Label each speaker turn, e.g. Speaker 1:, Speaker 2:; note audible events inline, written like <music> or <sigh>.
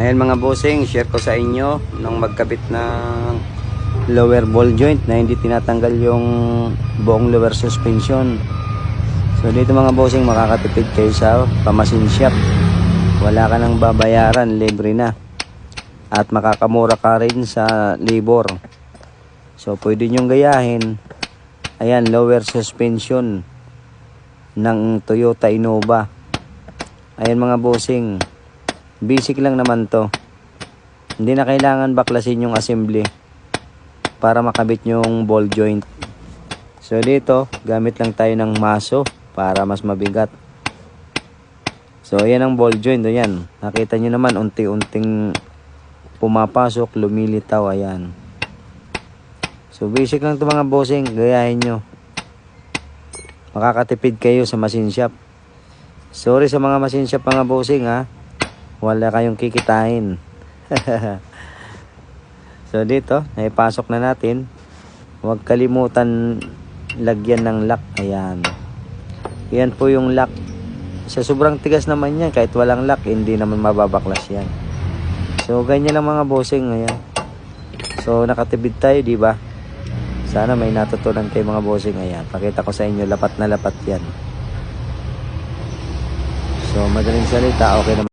Speaker 1: Ayan mga bossing, share ko sa inyo nung magkabit ng lower ball joint na hindi tinatanggal yung buong lower suspension. So dito mga bossing makakatipid kayo sa pamasin shop. Wala ka nang babayaran, libre na. At makakamura ka rin sa labor. So pwede nyong gayahin. Ayan, lower suspension ng Toyota Innova. Ayan mga bossing. Basic lang naman to. Hindi na kailangan baklasin yung assembly para makabit yung ball joint. So dito, gamit lang tayo ng maso para mas mabigat. So ayan ang ball joint, ayan. Nakita nyo naman unti-unting pumapasok, lumilitaw, ayan. So basic lang to mga bossing, gayahin nyo. Makakatipid kayo sa machine shop. Sorry sa mga machine shop mga bossing ha. Wala kayong kikitain. <laughs> so dito, naipasok na natin. Huwag kalimutan lagyan ng lock. Ayan. Yan po yung lock. Sa sobrang tigas naman yan, kahit walang lock, hindi naman mababaklas yan. So ganyan lang mga bossing. Ayan. So nakatibid tayo, di ba? Sana may natutunan kayo mga bossing. Ayan. Pakita ko sa inyo, lapat na lapat yan. So madaling salita, okay naman.